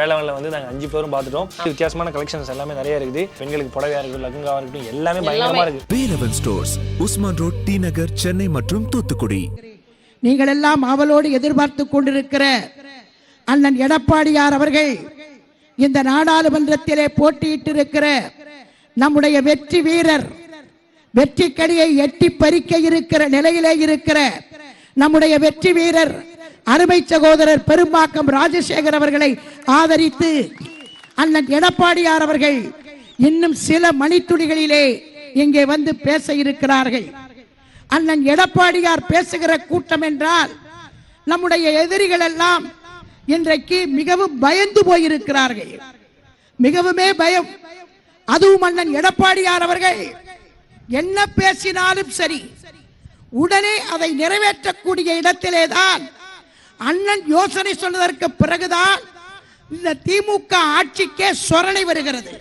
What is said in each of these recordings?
வேளாண்ல வந்து நாங்கள் அஞ்சு பேரும் பார்த்துட்டோம். வித்தியாசமான கலெக்ஷன்ஸ் எல்லாமே நிறைய இருக்குது. பெண்களுக்கு புடவையா இருக்கட்டும் லகுங்காவா இருக்கட்டும் எல்லாமே பயங்கரமா இருக்கு. Velavan stores Usman road T Nagar Chennai மற்றும் தூத்துக்குடி. நீங்கள் எல்லாம் அவளோடு எதிர்பார்த்து கொண்டிருக்கிற அண்ணன் எடப்பாடியார் அவர்கள் இந்த நாடாளுமன்றத்திலே போட்டியிட்டிருக்கிற நம்முடைய வெற்றி வீரர் வெற்றி கடியை எட்டி பறிக்க இருக்கிற நிலையிலே இருக்கிற நம்முடைய வெற்றி வீரர் அருமை சகோதரர் பெரும்பாக்கம் ராஜசேகர் அவர்களை ஆதரித்து அண்ணன் எடப்பாடியார் அவர்கள் இன்னும் சில மணித்துளிகளிலே இங்கே வந்து பேச இருக்கிறார்கள். அண்ணன் எடப்பாடியார் பேசுகிற கூட்டம் என்றால் நம்முடைய எதிரிகள் எல்லாம் இன்றைக்கு மிகவும் பயந்து போயிருக்கிறார்கள். மிகவுமே பயம். அதுவும் அண்ணன் எடப்பாடியார் அவர்கள் என்ன பேசினாலும் சரி உடனே அதை நிறைவேற்றக்கூடிய இடத்திலேதான் அண்ணன் யோசனை சொன்னதற்கு பிறகுதான் இந்த திமுக ஆட்சிக்கே சொரணை வருகிறது.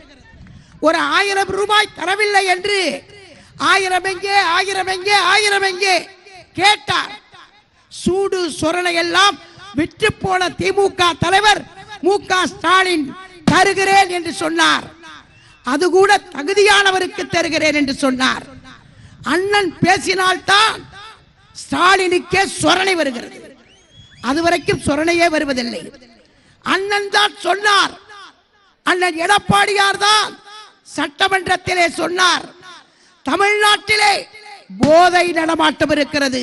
ஒரு ஆயிரம் ரூபாய் தரவில்லை என்று ஆயிரம் எங்கே ஆயிரம் எங்கே ஆயிரம் எங்கே கேட்டார். சூடு சொரணை எல்லாம் விற்று போன திமுக தலைவர் மு க ஸ்டாலின் தருகிறேன் என்று சொன்னார். அது கூட தகுதியானவருக்கு தருகிறேன் என்று சொன்னார். அண்ணன் பேசினால்தான் ஸ்டாலினுக்கே சொரணை வருகிறது. அது வரைக்கும் சொரணையே வருவதில்லை. அண்ணன் தான் சொன்னார். அண்ணன் எடப்பாடியார் தான் சட்டமன்றத்திலே சொன்னார். தமிழ்நாட்டிலே போதை நடமாட்டம் இருக்கிறது.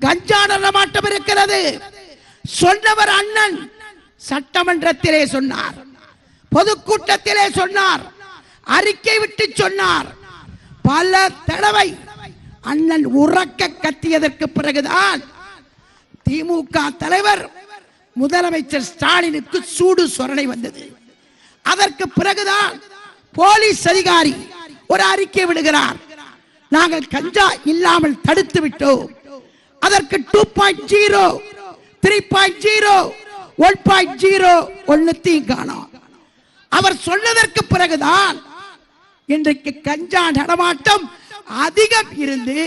கஞ்சா நடமாட்டம் இருக்கிறது. சொன்னவர் அண்ணன் சட்டமன்றத்திலே சொன்னார். பொதுக்கூட்டத்திலே சொன்னார். அறிக்கை விட்டு சொன்னார். பல தடவை அண்ணன் உறக்க கத்தியதற்கு பிறகுதான் திமுக தலைவர் முதலமைச்சர் ஸ்டாலினுக்கு சூடு சொரணை வந்தது. அதற்கு பிறகுதான் போலீஸ் அதிகாரி ஒரு அறிக்கை விடுகிறார். நாங்கள் கஞ்சா இல்லாமல் தடுத்து விட்டோம். அதற்கு two point zero three point zero one point zero ஒன்னுத்தையும் காணோம். அவர் சொன்னதற்கு பிறகுதான் இன்றைக்கு கஞ்சா நடமாட்டம் அதிகம் இருந்து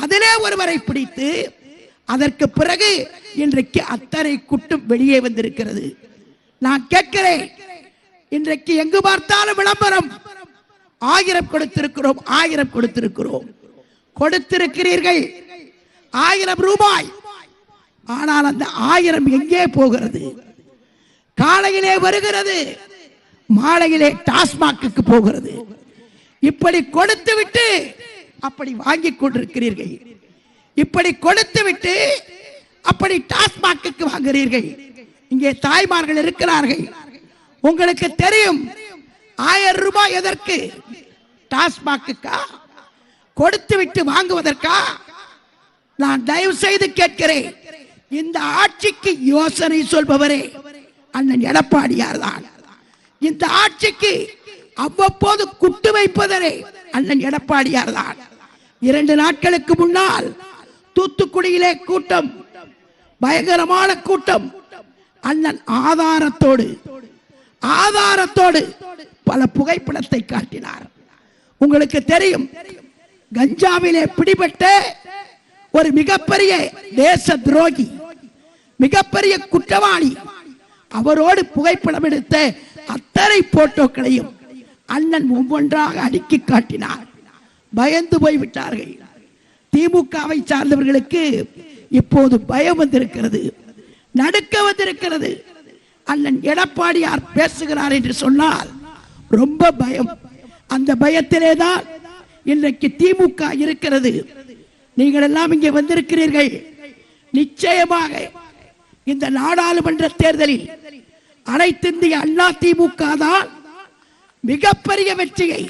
அதிலே ஒருவரை பிடித்து அதற்கு பிறகு இன்றைக்கு அத்தனை குட்டும் வெளியே வந்திருக்கிறது. நான் கேட்கிறேன் இன்றைக்கு எங்கு பார்த்தாலும் விளம்பரம். ஆயிரம் கொடுத்திருக்கிறோம் ஆயிரம் கொடுத்திருக்கிறோம். கொடுத்திருக்கிறீர்கள் ஆயிரம் ரூபாய். ஆனால் அந்த ஆயிரம் எங்கே போகிறது? காலையிலே வருகிறது மாலையிலே டாஸ்மாக்கு போகிறது. இப்படி கொடுத்து விட்டு அப்படி வாங்கி கொண்டிருக்கிறீர்கள். இப்படி கொடுத்து விட்டு அப்படி டாஸ்மாக்கு வாங்குறீர்கள் இங்கே தாய்மார்கள் இருக்கிறார்கள். உங்களுக்கு தெரியும் ஆயிரம் ரூபாய் எதற்கு? டாஸ்மாக்குக்கா கொடுத்து விட்டு வாங்குவதற்கா? நான் தயவு செய்து கேட்கிறேன். இந்த ஆட்சிக்கு யோசனை சொல்பவரே அண்ணன் எடப்பாடியார் தான். இந்த ஆட்சிக்கு அவ்வப்போது குட்டு வைப்பதரே அண்ணன் எடப்பாடியார் தான். இரண்டு நாட்களுக்கு முன்னால் தூத்துக்குடியிலே கூட்டம் பயங்கரமான கூட்டம். அண்ணன் ஆதாரத்தோடு ஆதாரத்தோடு பல புகைப்படத்தை காட்டினார். உங்களுக்கு தெரியும் கஞ்சாவிலே பிடிபட்ட ஒரு மிகப்பெரிய தேச துரோகி மிகப்பெரிய குற்றவாளி. அவரோடு புகைப்படம் எடுத்த அத்தனை போட்டோக்களையும் அண்ணன் ஒவ்வொன்றாக அடுக்கி காட்டினார். பயந்து போய் விட்டார்கள் திமுகவை சார்ந்தவர்களுக்கு இப்போது பயம் வந்திருக்கிறது நடுக்க வந்திருக்கிறது. அண்ணன் எடப்பாடியார் பேசுகிறார் என்று சொன்னால் ரொம்ப பயம். அந்த பயத்திலே தான் இன்றைக்கு திமுக இருக்கிறது. நீங்கள் எல்லாம் இங்கே வந்திருக்கிறீர்கள். நிச்சயமாக இந்த நாடாளுமன்ற தேர்தலில் அனைத்து இந்திய அண்ணா திமுக தான் மிகப்பெரிய வெற்றியை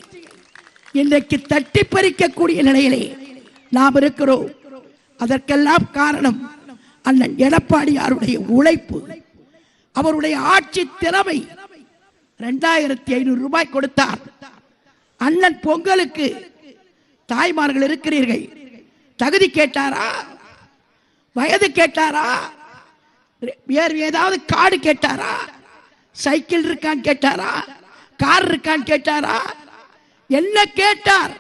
இன்றைக்கு தட்டி பறிக்கக்கூடிய நிலையிலே நாம் இருக்கிறோம். அதற்கெல்லாம் காரணம் அண்ணன் எடப்பாடியாருடைய உழைப்பு அவருடைய ஆட்சி திறமை. இரண்டாயிரத்தி ஐநூறு ரூபாய் கொடுத்தார். அண்ணன் பொங்கலுக்கு தாய்மார்கள் இருக்கிறீர்கள். தகுதி கேட்டாரா? வயது கேட்டாரா? வேறு ஏதாவது காடு கேட்டாரா? சைக்கிள் இருக்கான்னு கேட்டாரா? கார் இருக்கான்னு கேட்டாரா? என்ன கேட்டார்?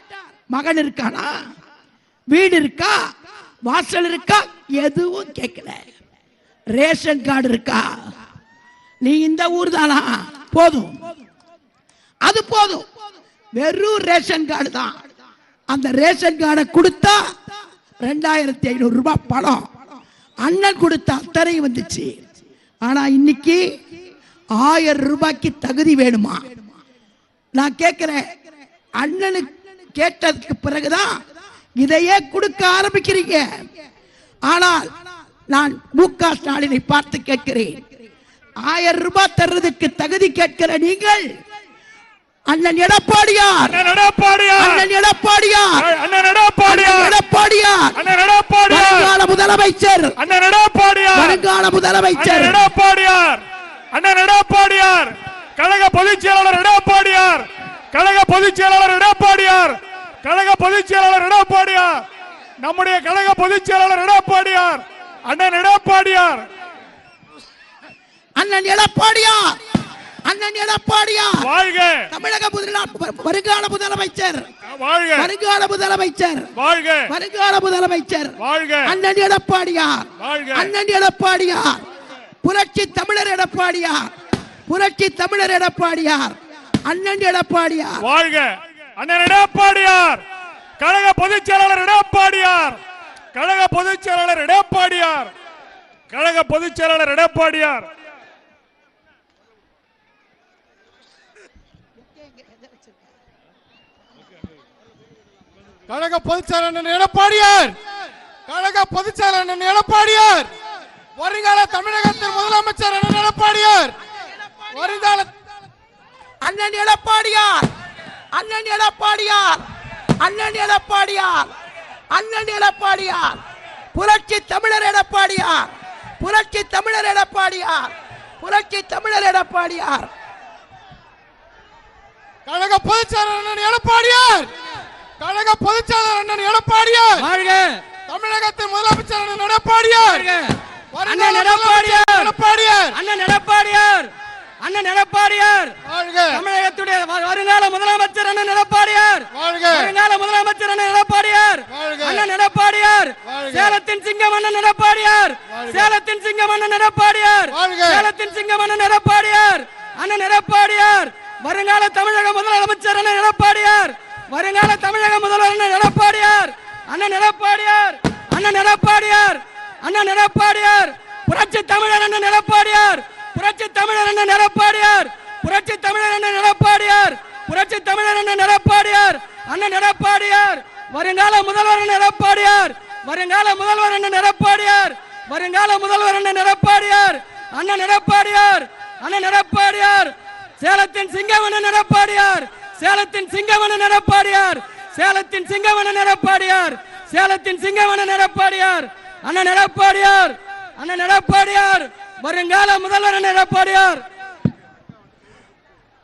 மகன் இருக்கானா? வீடு இருக்கா? வாசல் இருக்கா? எதுவும் கேட்கல ரேஷன் கார்டு இருக்கா? நீ இந்த ஊர் தானா போதும். அது போதும். வெறும் ரேஷன் கார்டு தான். அந்த ரேஷன் கார்டை கொடுத்தா ரெண்டாயிரத்தி ஐநூறு ரூபாய் பணம். அண்ணன் கொடுத்த அத்தனை வந்துச்சு. ஆனா இன்னைக்கு ஆயிரம் ரூபாய்க்கு தகுதி வேணுமா? நான் கேட்கிறேன் அண்ணனுக்கு கேட்டதுக்கு பிறகுதான் இதையே கொடுக்க ஆரம்பிக்கிறீங்க. ஆனால் நான் மு க ஸ்டாலினை பார்த்து கேட்கிறேன். ஆயிரம் ரூபாய் தர்றதுக்கு தகுதி கேட்கிற நீங்கள்? அண்ணன் எடப்பாடியார். அண்ணன் எடப்பாடியார். அண்ணன் எடப்பாடியார். எடப்பாடியார். அண்ணன் எடப்பாடியார். வருங்கால முதலமைச்சர். அண்ணன் எடப்பாடியார். வருங்கால முதலமைச்சர். எடப்பாடியார். அண்ணன் எடப்பாடியார். கழக பொதுச் செயலாளர் எடப்பாடியார். கழக பொதுச் செயலாளர் எடப்பாடியார். கழக பொதுச் செயலாளர் எடப்பாடியார். நம்முடைய கழக பொதுச் செயலாளர் எடப்பாடியார். அண்ணன் எடப்பாடியார். அண்ணன் எடப்பாடியார். அண்ணன் எடப்பாடியார். வாழ்க. தமிழக வருங்கால முதலமைச்சர். வாழ்க. வருங்கால முதலமைச்சர். வாழ்க. வருங்கால முதலமைச்சர். வாழ்க. அண்ணன் எடப்பாடியார். வாழ்க. அண்ணன் எடப்பாடியார். புரட்சி தமிழர் எடப்பாடியார். புரட்சி தமிழர் எடப்பாடியார். அண்ணன் எடப்பாடியார். வாழ்க. அண்ணன் எடப்பாடியார். கழக பொதுச் செயலாளர் எடப்பாடியார். கழக பொதுச் செயலாளர் எடப்பாடியார். கழக பொதுச் செயலாளர் எடப்பாடியார். கழக பொதுச்செயலாளர் எடப்பாடியார். கழக பொதுச்செயலாளர் எடப்பாடியார். வருங்கால தமிழகத்தின் முதலமைச்சர் அண்ணன் எடப்பாடியார். வருங்கால அண்ணன் எடப்பாடியார். அண்ணன் எடப்பாடியார். அண்ணன் எடப்பாடியார். அண்ணன் எடப்பாடியார். புரட்சி தமிழர் எடப்பாடியார். புரட்சி தமிழர் எடப்பாடியார். புரட்சி தமிழர் எடப்பாடியார். கழக பொதுச்செயலாளர் அண்ணன் எடப்பாடியார். கழக பொதுச்செயலாளர் அண்ணன் எடப்பாடியார். தமிழகத்தின் முதலமைச்சர் அண்ணன் எடப்பாடியார். அண்ணன் எடப்பாடியார். எடப்பாடியார். அண்ணன் எடப்பாடியார். அண்ணன் எடப்பாடியார் தமிழகத்துடைய வருங்கால முதலமைச்சர் அண்ணன் எடப்பாடியார் வருங்கால முதலமைச்சர் அண்ணன் எடப்பாடியார். அண்ணன் எடப்பாடியார். சேலத்தின் சிங்கம் அண்ணன் எடப்பாடியார் சேலத்தின் சிங்கம் அண்ணன் எடப்பாடியார். சேலத்தின் சிங்கம் அண்ணன் எடப்பாடியார் அண்ணன் எடப்பாடியார் வருங்கால தமிழக முதலமைச்சர் அண்ணன் எடப்பாடியார் வருங்கால தமிழக முதல்வர் எடப்பாடியார் அண்ணன் எடப்பாடியார் அண்ணன் எடப்பாடியார் அண்ணன் எடப்பாடியார் புரட்சி தமிழர் அண்ணன் எடப்பாடியார் புரட்சி தமிழர் என்ன எடப்பாடியார் புரட்சி தமிழர் என்ன எடப்பாடியார் புரட்சி தமிழர் என்ன எடப்பாடியார் அண்ணன் எடப்பாடியார் வருங்கால முதல்வர் என்ன எடப்பாடியார் வருங்கால முதல்வர் என்ன எடப்பாடியார் வருங்கால முதல்வர் என்ன எடப்பாடியார் அண்ணன் எடப்பாடியார் அண்ணன் எடப்பாடியார் சேலத்தின் சிங்கமண்ணன் எடப்பாடியார் சேலத்தின் சிங்கமண்ணன் எடப்பாடியார் சேலத்தின் சிங்கமண்ணன் எடப்பாடியார் சேலத்தின் சிங்கமண்ணன் நிரப்பாடியார் அண்ணன் எடப்பாடியார் அண்ணன் எடப்பாடியார் வருங்கால முதல்வர் எடப்பாடியார்.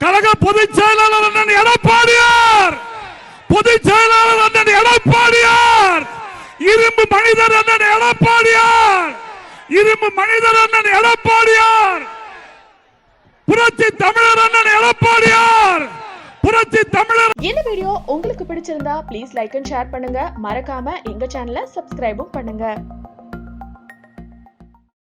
கழக பொதுச் செயலாளர் அண்ணன் எடப்பாடியார். பொதுச் செயலாளர் அண்ணன் எடப்பாடியார். இரும்பு மனிதர் அண்ணன் எடப்பாடியார். இரும்பு மனிதர் அண்ணன் எடப்பாடியார். புரட்சி தமிழர் அண்ணன் எடப்பாடியார். புரட்சி தமிழர் இந்த வீடியோ உங்களுக்கு பிடிச்சிருந்தா ப்ளீஸ் லைக் அண்ட் ஷேர் பண்ணுங்க. மறக்காம எங்க சேனலை சப்ஸ்கிரைபும் பண்ணுங்க.